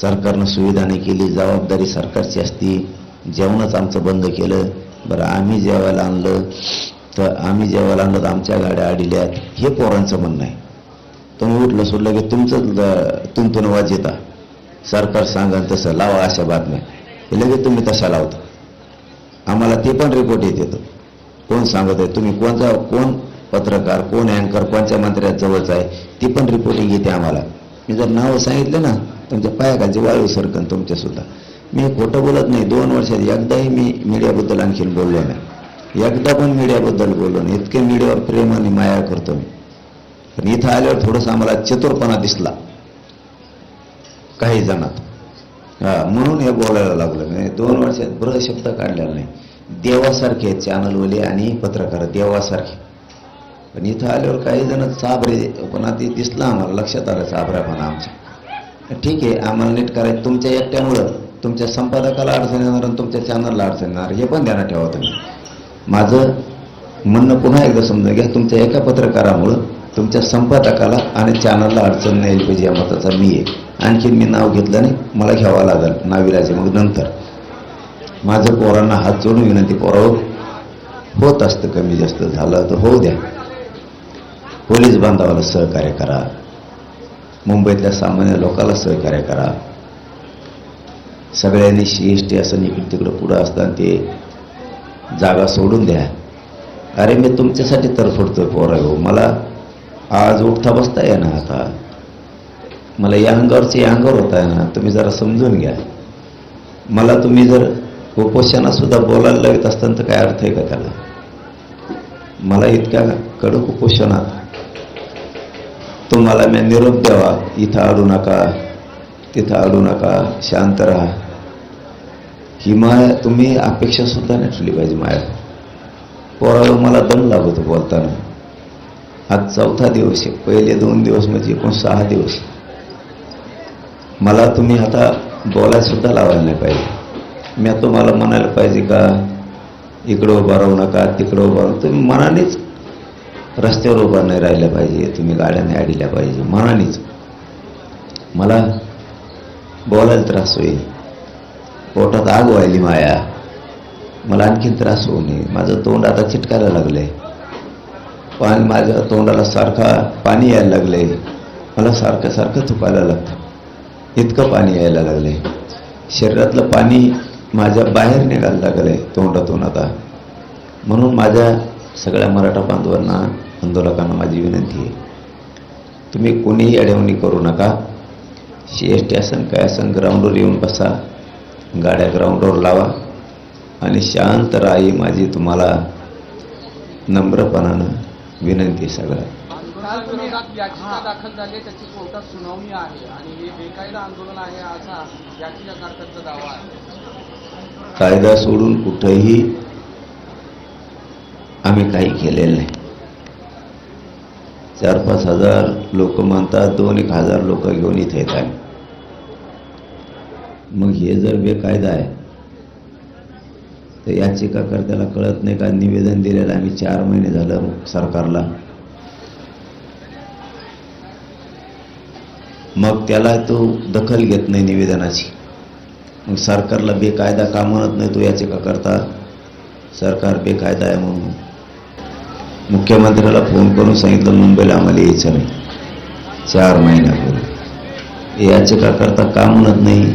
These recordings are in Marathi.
सरकारनं सुविधा नाही केली जबाबदारी सरकारची असती. जेवणच आमचं बंद केलं. बरं आम्ही जेवायला आणलं. तर आम्ही जेवायला आणलं तर आमच्या गाड्या अडिल्यात हे पोरांचं म्हणणं आहे. तुम्ही उठलं सोडलं की तुमचं तुमतून वाज येता. सरकार सांगा तसं लावा अशा बातम्या. हे लगेच तुम्ही तशा लावता. आम्हाला ते पण रिपोर्ट येत येतो. कोण सांगत आहे? तुम्ही कोणता कोण पत्रकार कोण अँकर कोणत्या मंत्र्यात जवळचा आहे? ती पण रिपोर्टिंग येते आम्हाला. मी जर नावं सांगितलं ना तुमच्या पायाखालची वाळू सरकन तुमच्या सुद्धा मी खोटं बोलत नाही. दोन वर्षात एकदाही मी मीडियाबद्दल आणखीन बोललो नाही. एकदा पण मीडियाबद्दल बोललो नाही. इतके मीडियावर प्रेम आणि माया करतो मी. पण इथं आल्यावर थोडंसं आम्हाला चतुरपणा दिसला. काही जणात. हा म्हणून हे बोलायला लागलं मी. दोन वर्षात ब्र शब्द काढलेला नाही. देवासारखे आहेत चॅनलवाले आणि पत्रकार देवासारखे. पण इथं आल्यावर काही जण साबरे पण दिसला आम्हाला. लक्षात आलं चाबऱ्यापणा आमच्या. ठीक आहे आम्हाला नीट करायचं. तुमच्या एकट्यामुळं तुमच्या संपादकाला अडचण येणार आणि तुमच्या चॅनलला अडचण येणार हे पण ध्यानात ठेवा तुम्ही. माझं म्हणणं पुन्हा एकदा समजून घ्या तुमच्या एका पत्रकारामुळं तुमच्या संपादकाला आणि चॅनलला अडचण नाही पाहिजे या मताचा मी आहे. आणखीन मी नाव घेतलं नाही मला घ्यावं लागेल नाविलाचे मग नंतर. माझं पोरांना हात जोडून विनंती पोरावर हो, होत असतं कमी जास्त झालं तर होऊ द्या. पोलीस बांधवाला सहकार्य करा मुंबईतल्या सामान्य लोकाला सहकार्य करा. सगळ्यांनी सी एस टी असं इकडे तिकडं पुढं असताना ते जागा सोडून द्या. अरे मी तुमच्यासाठी तरफडतोय पोरा हो. मला आज उठता बसता ना आता. मला या अंगावरचे या अंगावर होता ना तुम्ही जरा समजून घ्या. मला तुम्ही जर उपोषणासुद्धा बोलायला लागत असताना तर काय अर्थ आहे का त्याला? मला इतक्या कडक उपोषणात तुम्हाला मी निरोप द्यावा. इथं अडू नका. तिथं अडू नका. शांत राहा. ही माया तुम्ही अपेक्षा सुद्धा नाही ठेवली पाहिजे माया पोराला मला दम लागतो बोलताना. आज चौथा दिवस आहे. पहिले दोन दिवस म्हणजे एकूण सहा दिवस. मला तुम्ही आता बोलायला सुद्धा लावायला नाही पाहिजे. मी तुम्हाला म्हणायला पाहिजे का इकडं उभा राहू नका तिकडं उभा राहू. तुम्ही मनानेच रस्त्यावर उभा नाही राहिल्या पाहिजे तुम्ही गाड्याने अडिल्या पाहिजे. मनानेच. मला बोलायला त्रास होईल. पोटात आग व्हायली माया. मला आणखीन त्रास होऊ नये. माझं तोंड आता चिटकायला लागलंय. पाणी माझ्या तोंडाला सारखा पाणी यायला लागलंय. मला सारखं सारखं थुकायला लागतं. इतकं पाणी यायला लागलंय. शरीरातलं पाणी माझ्या बाहेर निघायला लागलंय तोंडातून आता. म्हणून माझ्या सगळ्या मराठा बांधवांना आंदोलकांना माझी विनंती आहे. तुम्ही कोणीही अडवणी करू नका. सी एस टी असन काय असन ग्राउंडवर येऊन बसा. गाड्या ग्राउंडवर लावा. आणि शांत राहा माझी तुम्हाला नम्रपणानं विनंती हे आहे. कायदा सोडून कुठंही आम्ही काही केलेलं नाही. चार पाच हजार लोक म्हणतात दोन एक हजार लोक घेऊन इथे येत आहे मग हे जर बेकायदा आहे तर याचिकाकर्त्याला कळत नाही का निवेदन दिलेलं आम्ही चार महिने झालं सरकारला. मग त्याला तो दखल घेत नाही निवेदनाची. मग सरकारला बेकायदा का म्हणत नाही तो याचिका करता सरकार बेकायदा आहे म्हणून. मुख्यमंत्र्याला फोन करून सांगितलं मुंबईला आम्हाला यायचं नाही. चार महिन्यापूर्वी याचिका करता का म्हणत नाही.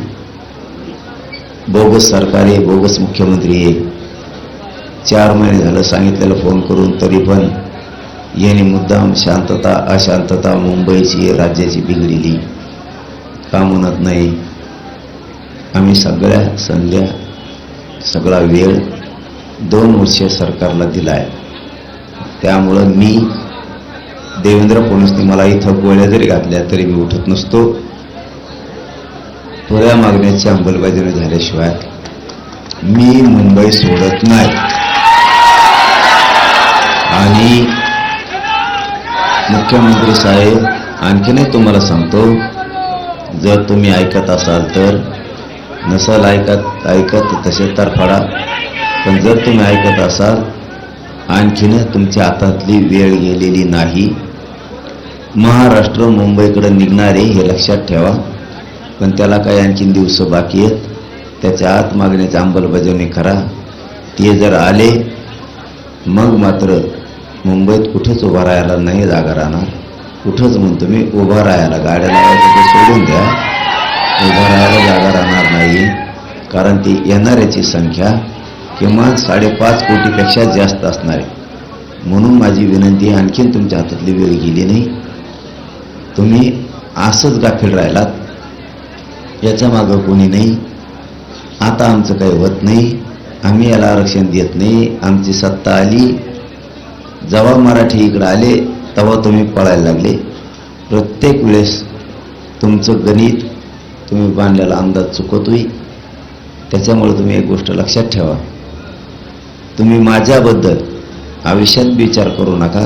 बोगस सरकार आहे बोगस मुख्यमंत्री आहे. चार महिने झालं सांगितलेलं फोन करून तरी पण यांनी मुद्दाम शांतता अशांतता मुंबईची राज्याची बिघडलेली का म्हणत नाही. आम्ही सगळ्या संध्या सगळा वेळ दोन वर्ष सरकारला दिला आहे त्यामुळं मी देवेंद्र पोलिसनी मला इथं गोळ्या जरी घातल्या तरी मी उठत नसतो. थोड्या मागण्याची अंमलबजावणी झाल्याशिवाय मी मुंबई सोडत नाही. आणि मुख्यमंत्री साहेब आणखीनही तुम्हाला सांगतो जर तुम्ही ऐकत असाल तर नसाल ऐकत ऐकत तसे तर फडा पण जर तुम्ही ऐकत असाल आणखीन तुमच्या हातातली वेळ गेलेली नाही. महाराष्ट्र मुंबईकडे निघणारे हे लक्षात ठेवा. पण त्याला काही आणखीन दिवस बाकी आहेत. त्याच्या आत मागण्याची अंमलबजावणी करा. ते जर आले मग मात्र मुंबईत कुठेच उभा राहायला नाही जागा राहणार. कुठंच म्हणतो मी उभा राहायला गाड्या लावायचं सोडून द्या. उभा राहायला जागा राहणार नाही. कारण ती येणाऱ्याची संख्या किमान साडेपाच कोटीपेक्षा जास्त असणार आहे. म्हणून माझी विनंती आहे, आणखीन तुमच्या हातातली वेळ गेली नाही. तुम्ही असंच गाफील राहिलात. याच्या मागं कोणी नाही. आता आमचं काही होत नाही. आम्ही याला आरक्षण देत नाही. आमची सत्ता आली. जेव्हा मराठी इकडं आले तेव्हा तुम्ही पळायला लागले. प्रत्येक वेळेस तुमचं गणित तुम्ही बांधलेला अंदाज चुकतोय त्याच्यामुळे तुम्ही एक गोष्ट लक्षात ठेवा. तुम्ही माझ्याबद्दल आयुष्यात विचार करू नका.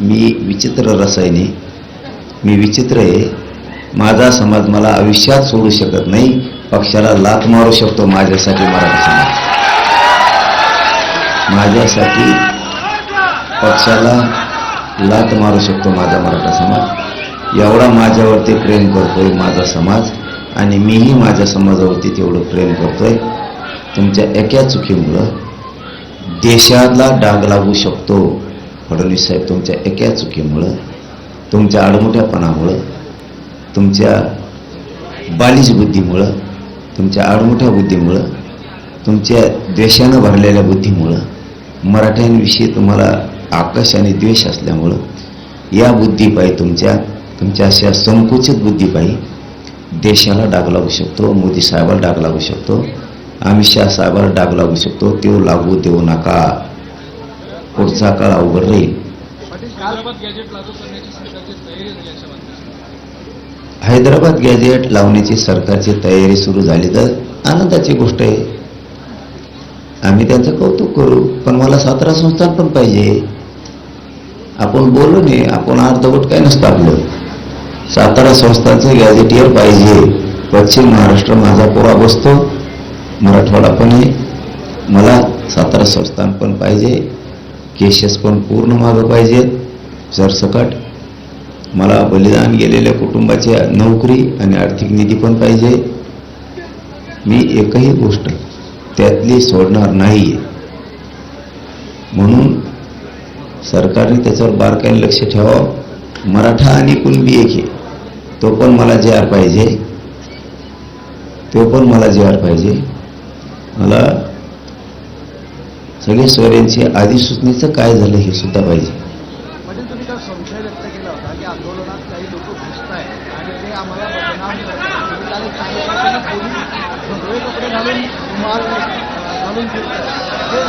मी विचित्र रसायने मी विचित्र आहे. माझा समाज मला आयुष्यात सोडू शकत नाही. पक्षाला लात मारू शकतो माझ्यासाठी मराठा समाज. माझ्यासाठी पक्षाला लात मारू शकतो माझा मराठा समाज. एवढा माझ्यावरती प्रेम करतोय माझा समाज आणि मीही माझ्या समाजावरती तेवढं प्रेम करतोय. तुमच्या एका चुकीमुळं देशाला डाग लागू शकतो. फडणवीस साहेब तुमच्या एका चुकीमुळं तुमच्या आडमोठ्यापणामुळं तुमच्या बालिश बुद्धीमुळं तुमच्या आडमोठ्या बुद्धीमुळं तुमच्या द्वेषानं भरलेल्या बुद्धीमुळं मराठ्यांविषयी तुम्हाला आकाश आणि द्वेष असल्यामुळं या बुद्धीपायी तुमच्या तुमच्या अशा संकुचित बुद्धीपायी देशाला डाग लागू शकतो मोदी साहेबाला डाग लागू शकतो. अमित शहा साहेबाला डाग लागू शकतो तो लागू देऊ नका. पुढचा काळ अवघड राहील. हैदराबाद गॅजेट लावण्याची सरकारची तयारी सुरू झाली तर आनंदाची गोष्ट आहे. आम्ही त्यांचं कौतुक करू पण मला सातारा संस्थान पण पाहिजे. आपण बोलू नये आपण अर्धवट काय नसतं आपलं. सातारा संस्थानचं गॅझेटियर पाहिजे. पश्चिम महाराष्ट्र माझा पुरा बसतो. मराठवाडा पण आहे मला सातारा संस्थान पण पाहिजे केसेस पण पूर्ण मागं पाहिजेत. सरसकट मला बलिदान गेलेल्या कुटुंबाची नोकरी आणि आर्थिक निधी पण पाहिजे. मी एकही गोष्ट त्यातली सोडणार नाही म्हणून सरकारने त्याच्यावर बारकाईने लक्ष ठेवावं. मराठा आणि कुणबी एक आहे. तो पण मला जे आर पाहिजे तो पण मला जे आर पाहिजे. मला सगळे सोयऱ्यांची अधिसूचनेचं काय झालं हे सुद्धा पाहिजे. माल हे हे हे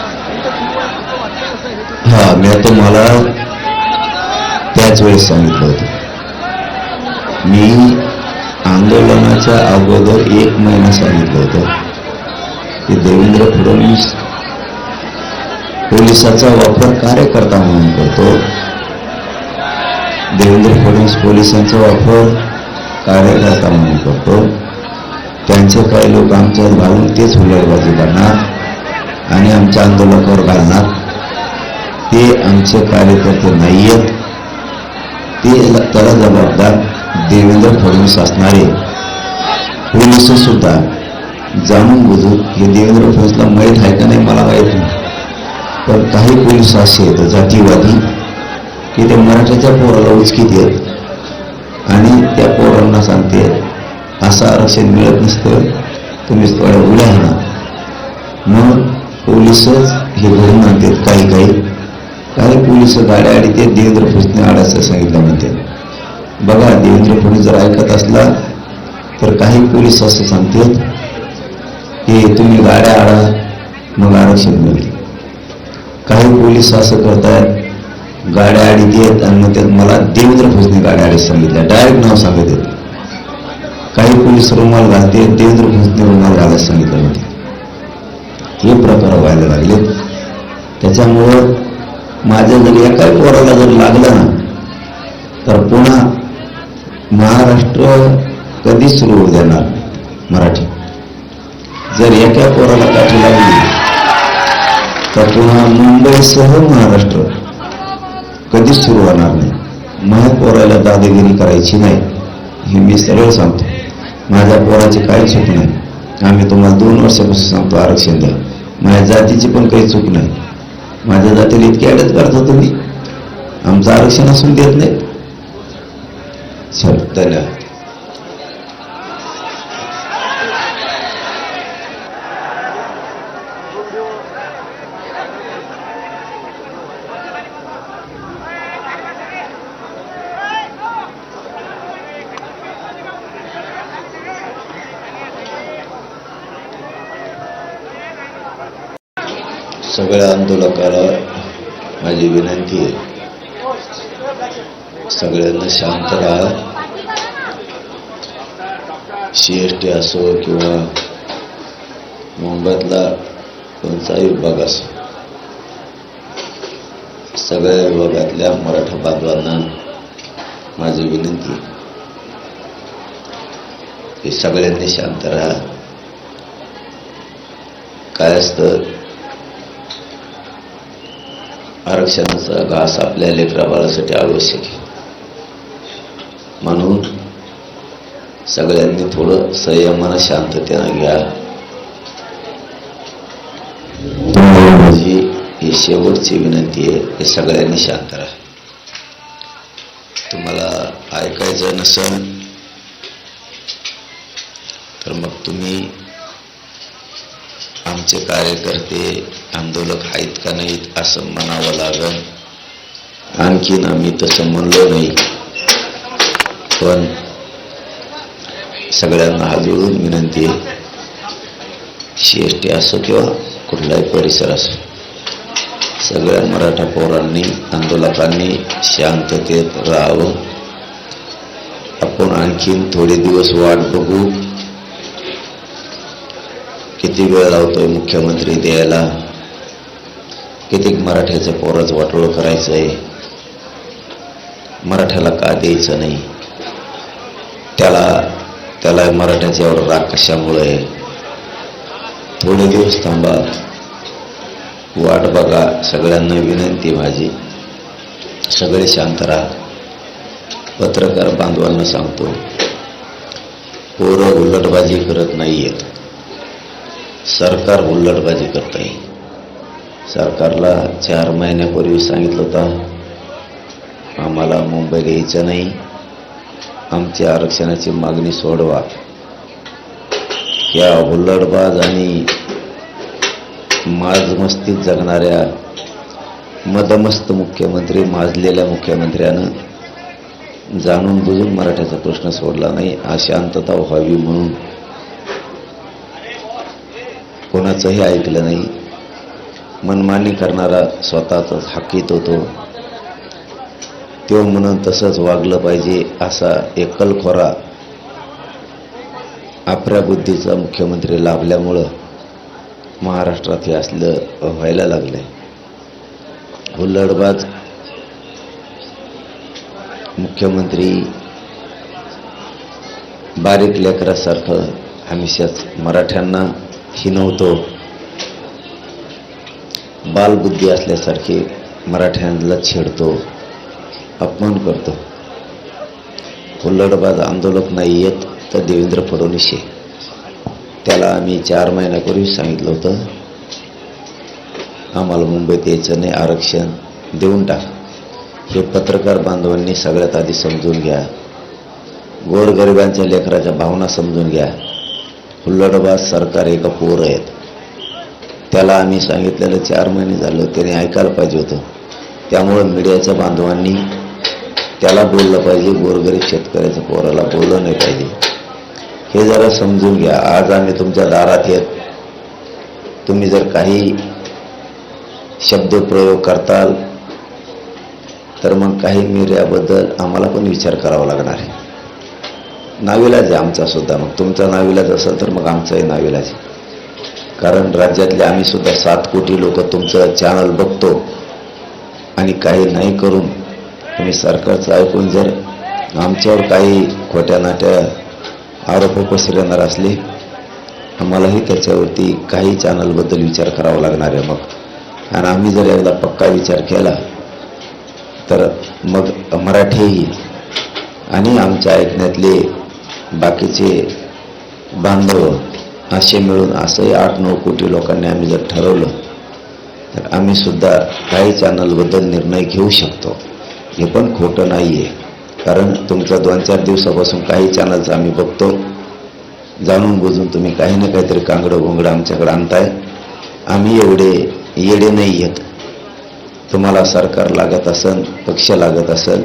हा मी तुम्हाला त्याच वेळेस सांगितलं होतं. मी आंदोलनाच्या अगोदर एक महिना सांगितलं होतं. की देवेंद्र फडणवीस पोलिसाचा वापर कार्यकर्ता म्हणून करतो. देवेंद्र फडणवीस पोलिसांचा वापर कार्यकर्ता म्हणून करतो. त्यांचे काही लोक आमच्यात घालून तेच हुलडबाजी करणार आणि आमच्या आंदोलकावर घालणार? ते आमचे कार्यकर्ते नाही आहेत ते त्याला जबाबदार देवेंद्र फडणवीस असणारे पोलीस सुद्धा जाणून बुजून हे देवेंद्र फडणवीसला माहीत आहे का नाही मला माहीत नाही. पण काही पोलीस असे आहेत जातीवादी की ते मराठ्याच्या पोराला उचकीत देत आणि त्या पोरांना सांगते असं आरक्षण मिळत नसतं तुम्ही थोड्या उड्या आणा मग पोलिसच हे घडून आणतात काही काही. काही पोलीस गाड्या आडी ते देवेंद्र फडणवीसने आडायचं सांगितलं म्हणते बघा देवेंद्र फडणवीस जर ऐकत असला तर काही पोलीस असं सांगतात हे तुम्ही गाड्या आडा मग आरक्षण मिळेल. काही पोलीस असं करतायत गाड्या आडीत येत आणि मग त्यात मला देवेंद्र भोसने गाड्या आडीत सांगितल्या. डायरेक्ट नाव सांगत येत काही पोलीस रुमाल घालते देवेंद्र भोसने रुमाल घालायला सांगितलं होते हे प्रकार व्हायला लागले त्याच्यामुळं माझ्या जर एका पोराला जर लागलं ना तर पुन्हा महाराष्ट्र कधीच सुरू होऊ देणार मराठी. जर एका पोराला काठी लागली तर पुन्हा मुंबईसह महाराष्ट्र कधीच सुरू होणार नाही. माझ्या पोराला दादागिरी करायची नाही हे मी सरळ सांगतो. माझ्या पोराची काही चूक नाही. आम्ही तुम्हाला दोन वर्षापासून सांगतो आरक्षण द्या. माझ्या जातीची पण काही चूक नाही. माझ्या जातीला इतकी अडत करता तुम्ही? आमचं आरक्षण असून देत नाही. चल. धन्यवाद सगळ्या आंदोलकाला माझी विनंती आहे. सगळ्यांना शांत राहा. सी एस टी असो किंवा मुंबईतला कोणताही विभाग असो सगळ्या विभागातल्या मराठा बांधवांना माझी विनंती की सगळ्यांनी शांत राहा. काय असतं आरक्षणाचा घास आपल्या लेकरा बाळासाठी आवश्यक आहे म्हणून सगळ्यांनी थोडं संयमानं शांततेनं घ्या. माझी ही शेवटची विनंती आहे हे सगळ्यांनी शांत राहा. तुम्हाला ऐकायचं नसेल तर मग तुम्ही आमचे कार्यकर्ते आंदोलक आहेत का नाहीत असं म्हणावं लागल. आणखीन आम्ही तसं म्हणलो नाही. पण सगळ्यांना हात विनंती आहे. सी एस टी असो किंवा कुठलाही परिसर असो सगळ्या मराठा पोरांनी आंदोलकांनी शांततेत राहावं. आपण आणखीन थोडे दिवस वाट बघू. किती वेळ लावतोय मुख्यमंत्री द्यायला? किती मराठ्याचं पोरच वाटोळ करायचं आहे मराठ्याला का द्यायचं नाही? त्याला त्याला मराठ्याच्यावर राग कशामुळे आहे? थोडे दिवस थांबा. वाट बघा. सगळ्यांना विनंती माझी. सगळे शांत राहा. पत्रकार बांधवांना सांगतो. पोरं उलटबाजी करत नाही आहेत सरकार हुल्लडबाजी करत आहे सरकारला चार महिन्यापूर्वी सांगितलं होतं आम्हाला मुंबईला यायचं नाही आमची आरक्षणाची मागणी सोडवा. या हुल्लडबाज आणि माजमस्तीत जगणाऱ्या मदमस्त मुख्यमंत्री माजलेल्या मुख्यमंत्र्यानं जाणून बुजून मराठ्याचा प्रश्न सोडला नाही अशांतता व्हावी म्हणून कोणाचंही ऐकलं नाही. मनमानी करणारा स्वतःचाच हकीत होतो. तो म्हणून तसंच वागलं पाहिजे असा एकलखोरा आपल्या बुद्धीचा मुख्यमंत्री लाभल्यामुळं महाराष्ट्रात हे असलं व्हायला लागलंय. हुल्लडबाज मुख्यमंत्री बारीक लेकरासारखं हमेशाच मराठ्यांना हिनवतो बालबुद्धी असल्यासारखे मराठ्यांना छेडतो अपमान करतो. हुल्लडबाज आंदोलक नाही येत तर देवेंद्र फडणवीस आहे त्याला आम्ही चार महिन्यापूर्वी सांगितलं होतं. आम्हाला मुंबईत यायचं नाही आरक्षण देऊन टाक. हे पत्रकार बांधवांनी सगळ्यात आधी समजून घ्या. गोरगरिबांच्या लेकराच्या भावना समजून घ्या. हुल्लडबाज सरकार एका पोर आहेत. त्याला आम्ही सांगितलेलं चार महिने झालं त्याने ऐकायला पाहिजे होतं. त्यामुळं मीडियाच्या बांधवांनी त्याला बोललं पाहिजे गोरगरीब शेतकऱ्याच्या पोराला बोललं नाही पाहिजे. हे जरा समजून घ्या. आज आम्ही तुमच्या दारात येत तुम्ही जर काही शब्दप्रयोग करताल तर मग काही मीडियाबद्दल आम्हाला पण विचार करावा लागणार आहे. नाविलाज आहे आमचा सुद्धा. मग तुमचा नाविलाज असेल तर मग आमचाही नाविलाज. कारण राज्यातले आम्ही सुद्धा सात कोटी लोक तुमचं चॅनल बघतो. आणि काही नाही करून तुम्ही सरकारचं ऐकून जर आमच्यावर काही खोट्या नाट्या आरोप पसरणार असले आम्हालाही त्याच्यावरती काही चॅनलबद्दल विचार करावा लागणार आहे मग. आणि आम्ही जर एकदा पक्का विचार केला तर मग मराठीही आणि आमच्या ऐकण्यातले बाकीचे बांधव असे मिळून असंही आठ नऊ कोटी लोकांनी आम्ही जर ठरवलं तर आम्ही सुद्धा काही चॅनलबद्दल निर्णय घेऊ शकतो. हे पण खोटं नाही आहे कारण तुमच्या दोन चार दिवसापासून काही चॅनल्स आम्ही बघतो. जाणून बुजून तुम्ही काही ना काहीतरी कांगडं भोंगडं आमच्याकडे आणताय. आम्ही एवढे येडे नाही आहेत. तुम्हाला सरकार लागत असेल पक्ष लागत असेल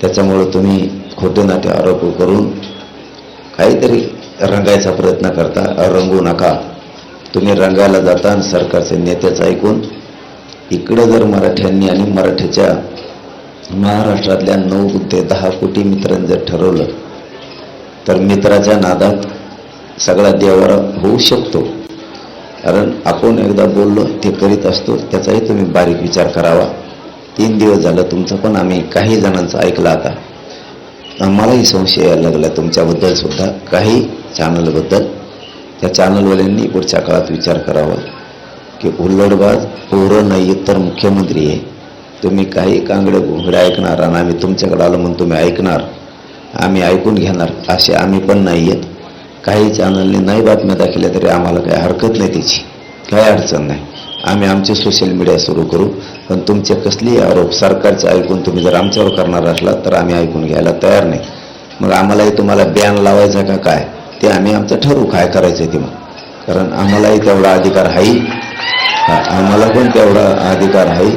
त्याच्यामुळं तुम्ही खोटे नाटे आरोप करून काहीतरी रंगायचा प्रयत्न करता रंगू नका. तुम्ही रंगायला जाता आणि सरकारचे नेत्याचं ऐकून इकडे जर मराठ्यांनी आणि मराठ्याच्या महाराष्ट्रातल्या नऊ ते दहा कोटी मित्रांनी जर ठरवलं तर मित्राच्या नादात सगळा देवारा होऊ शकतो. कारण आपण एकदा बोललो ते करीत असतो त्याचाही तुम्ही बारीक विचार करावा. तीन दिवस झालं तुमचं पण आम्ही काही जणांचं ऐकलं आता. आम्हालाही संशय यायला लागला तुमच्याबद्दल सुद्धा काही चॅनलबद्दल त्या चॅनलवाल्यांनी पुढच्या काळात विचार करावा की उल्लडबाज पोरं नाही आहेत तर मुख्यमंत्री आहे. तुम्ही काही कांगडे घोंगडे ऐकणार आणि आम्ही तुमच्याकडे आलो म्हणून तुम्ही ऐकणार. आम्ही ऐकून घेणार असे आम्ही पण नाही आहेत काही चॅनलने नाही बातम्या दाखवल्या तरी आम्हाला काही हरकत नाही त्याची. काही अडचण नाही. आम्ही आमचे सोशल मीडिया सुरू करू. पण तुमचे कसलेही आरोप सरकारचे ऐकून तुम्ही जर आमच्यावर करणार असला तर आम्ही ऐकून घ्यायला तयार नाही. मग आम्हालाही तुम्हाला बॅन लावायचा का काय? ते आम्ही आमचं ठरवू काय करायचं ते मग. कारण आम्हालाही तेवढा अधिकार आहे आम्हाला पण तेवढा अधिकार आहे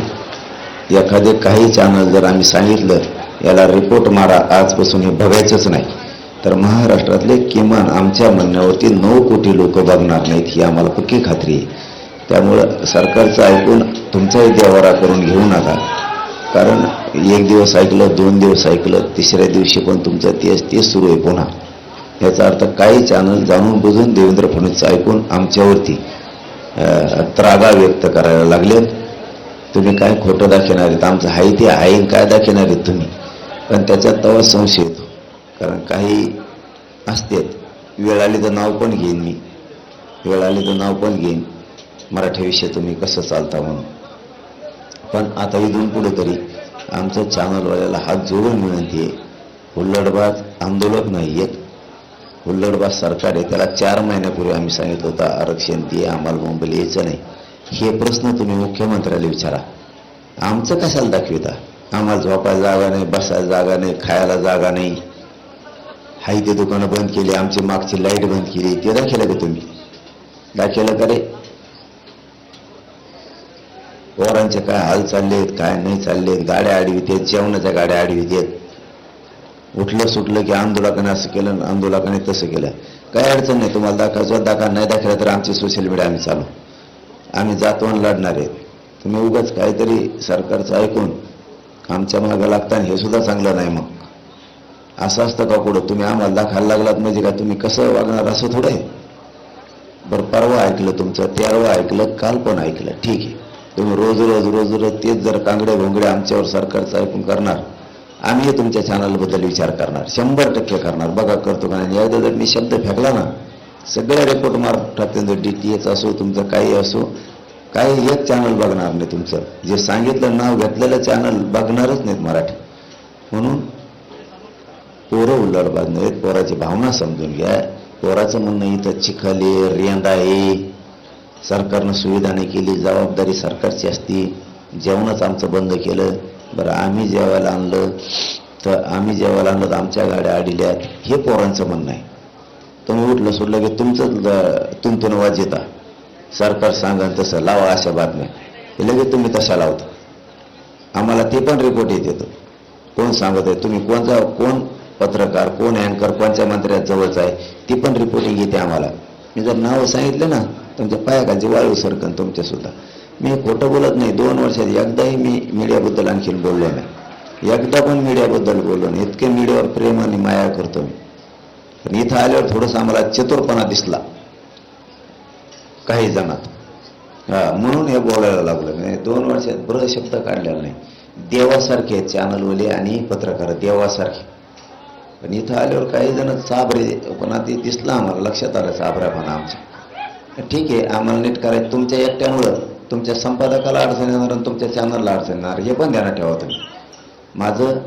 एखादे काही चॅनल जर आम्ही सांगितलं याला रिपोर्ट मारा आजपासून हे बघायचंच नाही. तर महाराष्ट्रातले किमान आमच्या म्हणण्यावरती नऊ कोटी लोक बघणार नाहीत ही आम्हाला पक्की खात्री आहे. त्यामुळं सरकारचं ऐकून तुमचाही देवारा करून घेऊ नका. कारण एक दिवस ऐकलं दोन दिवस ऐकलं तिसऱ्या दिवशी पण तुमचं तेच तेच सुरू आहे पुन्हा. याचा अर्थ काही चॅनल जाणून बुजून देवेंद्र फडणवीस ऐकून आमच्यावरती त्रागा व्यक्त करायला लागलेत. तुम्ही काय खोटं दाखवणार आहेत? आमचं आहे ते आहे काय दाखवणार आहेत तुम्ही? पण त्याच्यात तवा संशय येतो. कारण काही असतेत. वेळ आली तर नाव पण घेईन मी. वेळ आली तर नाव पण घेईन. मराठीविषयी तुम्ही कसं चालता म्हणून. पण आता इथून पुढे तरी आमचं चॅनलवाल्याला हात जोडून विनंती आहे. हुल्लडबाज आंदोलक नाही आहेत. हुल्लडबाज सरकार आहे. त्याला चार महिन्यापूर्वी आम्ही सांगितलं होतं आरक्षण ते आम्हाला मुंबईला यायचं नाही. हे प्रश्न तुम्ही मुख्यमंत्र्याला विचारा. आमचं कशाला दाखविता? आम्हाला झोपायला जागा नाही बसायला जागा नाही खायला जागा नाही. हाय ते दुकानं बंद केली आमची मागची लाइट बंद केली. ते दाखवलं का तुम्ही? दाखवलं का रे? पोरांचे काय हाल चालले आहेत काय नाही चालले आहेत गाड्या आडवीत आहेत जेवणाच्या गाड्या आडवीत आहेत. उठलं सुटलं की आंदोलकाने असं केलं आंदोलकाने तसं केलं. काही अडचण नाही तुम्हाला दाखवायचं दाखवा नाही दाखवलं तर आमची सोशल मीडिया आम्ही चालू. आम्ही जातो आणि लढणार. आहेत तुम्ही उगाच काहीतरी सरकारचं ऐकून आमच्या मागं लागता हे सुद्धा चांगलं नाही मग. असं असतं का कुठं? तुम्ही आम्हाला दाखवायला लागलात म्हणजे का तुम्ही कसं वागणार असं थोडं आहे. बरं परवा ऐकलं तुमचं तेरवा ऐकलं काल पण ऐकलं. ठीक आहे. तुम्ही रोज रोज रोज रोज तेच जर कांगडे भोंगडे आमच्यावर सरकारचं ऐकून करणार आम्ही तुमच्या चॅनलबद्दल विचार करणार शंभर टक्के करणार. बघा करतो का नाही? एकदा जर मी शब्द फेकला ना सगळ्या रेकॉर्ड मार्फत टाकते डी टी एच असो तुमचं काही असो काही एक चॅनल बघणार नाही तुमचं. जे सांगितलं नाव घेतलेलं चॅनल बघणारच नाहीत मराठी. म्हणून पोरं उल्लडबाज नाहीत पोराची भावना समजून घ्या. पोराचं म्हणणं इथं चिखल आहे रेंदा आहे सरकारनं सुविधा नाही केली जबाबदारी सरकारची असती. जेवणच आमचं बंद केलं. बरं आम्ही जेवायला आणलं. तर आम्ही जेवायला आणलं तर आमच्या गाड्या अडिल्यात हे पोरांचं म्हणणं आहे. तुम्ही उठलं सुटलं की तुमचं तुमतून वाज येता. सरकार सांगा तसं लावा अशा बातम्या. हे लगेच तुम्ही तशा लावता. आम्हाला ते पण रिपोर्ट येत येतो. कोण सांगत आहे? तुम्ही कोणता कोण पत्रकार कोण अँकर कोणत्या मंत्र्यात जवळचा आहे? ती पण रिपोर्टिंग येते आम्हाला. मी जर नावं सांगितलं ना तुमच्या पायाखालची वाळू सरकन तुमच्या सुद्धा. मी खोटं बोलत नाही. दोन वर्षात एकदाही मी मीडियाबद्दल आणखीन बोललो नाही. एकदा पण मीडियाबद्दल बोललो नाही. इतके मीडियावर प्रेम आणि माया करतो मी. पण इथं आल्यावर थोडंसं आम्हाला चतुरपणा दिसला. काही जणात. हा म्हणून हे बोलायला लागलं नाही दोन वर्षात बरं शब्द काढलेला नाही. देवासारखे आहेत चॅनलवाले आणि पत्रकार देवासारखे. पण इथं आल्यावर काही जण साबरेपणा पण ते दिसला आम्हाला. लक्षात आलं चाबऱ्यापणा आमच्या. ठीक आहे आम्हाला नीट करायचं. तुमच्या एकट्यामुळं तुमच्या संपादकाला अडचण येणार आणि तुमच्या चॅनलला अडचण येणार. हे पण ध्यानात ठेवा तुम्ही. माझं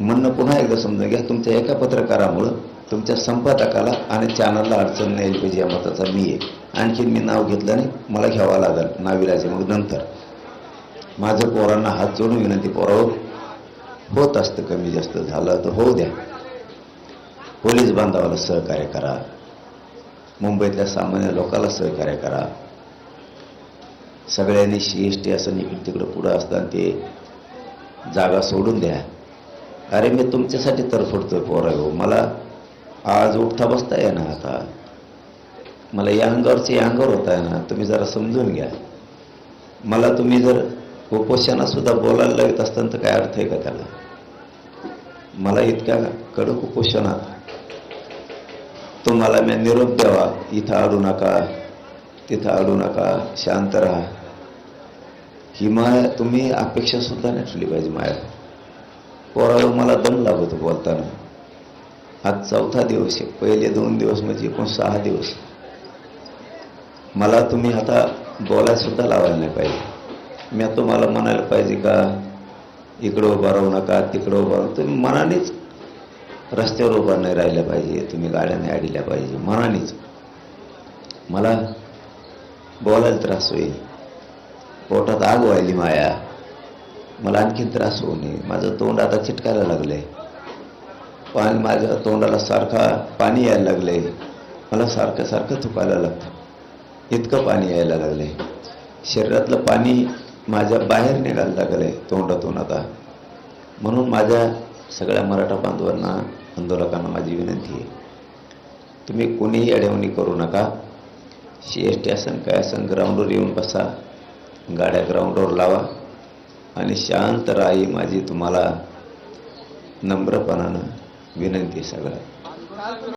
म्हणणं पुन्हा एकदा समजून घ्या. तुमच्या एका पत्रकारामुळं तुमच्या संपादकाला आणि चॅनलला अडचण नाही यायला पाहिजे या मताचा मी आहे. आणखीन मी नाव घेतलं नाही मला घ्यावं लागेल. नाविलाचे मग नंतर. माझं पोरांना हात जोडून विनंती पोरावर होत असतं कमी जास्त झालं तर होऊ द्या. पोलीस बांधवाला सहकार्य करा. मुंबईतल्या सामान्य लोकाला सहकार्य करा. सगळ्यांनी सी एस टी असं इकडे तिकडं पुढं असताना ते जागा सोडून द्या. अरे मी तुमच्यासाठी तरफडतोय पोरं हो. मला आज उठता बसता ना आता. मला या अंगावरचे या अंगावर होता ना तुम्ही जरा समजून घ्या. मला तुम्ही जर उपोषणासुद्धा बोलायला लागत असताना तर काय अर्थ आहे का त्याला? मला इतक्या कडक उपोषणात तुम्हाला मी निरोप द्यावा. इथं अडू नका. तिथं अडू नका. शांत राहा. ही माया तुम्ही अपेक्षा सुद्धा नाही ठेवली पाहिजे माया पोरावर मला दम लागतो बोलताना. हा चौथा दिवस आहे. पहिले दोन दिवस म्हणजे एकूण सहा दिवस. मला तुम्ही आता बोलायला सुद्धा लावायला नाही पाहिजे. मी तुम्हाला म्हणायला पाहिजे का इकडं उभा राहू नका तिकडं उभा राहू तुम्ही मनानेच रस्त्यावर उभा नाही राहिल्या पाहिजे तुम्ही गाड्या नाही अडल्या पाहिजे. मनानेच. मला बोलायला त्रास होईल. पोटात आग व्हायली माया. मला आणखीन त्रास होऊ नये. माझं तोंड आता चिटकायला लागलंय. पाणी माझ्या तोंडाला सारखा पाणी यायला लागलंय. मला सारखं सारखं थुकायला लागतं. इतकं पाणी यायला लागलंय. शरीरातलं पाणी माझ्या बाहेर निघायला लागलंय तोंडातून आता. म्हणून माझ्या सगळ्या मराठा बांधवांना आंदोलकांना माझी विनंती आहे. तुम्ही कोणीही अडवणी करू नका. सी एस टी असन काय असन ग्राउंडवर येऊन बसा. गाड्या ग्राउंडवर लावा. आणि शांत राही माझी तुम्हाला नम्रपणानं विनंती सगळ्या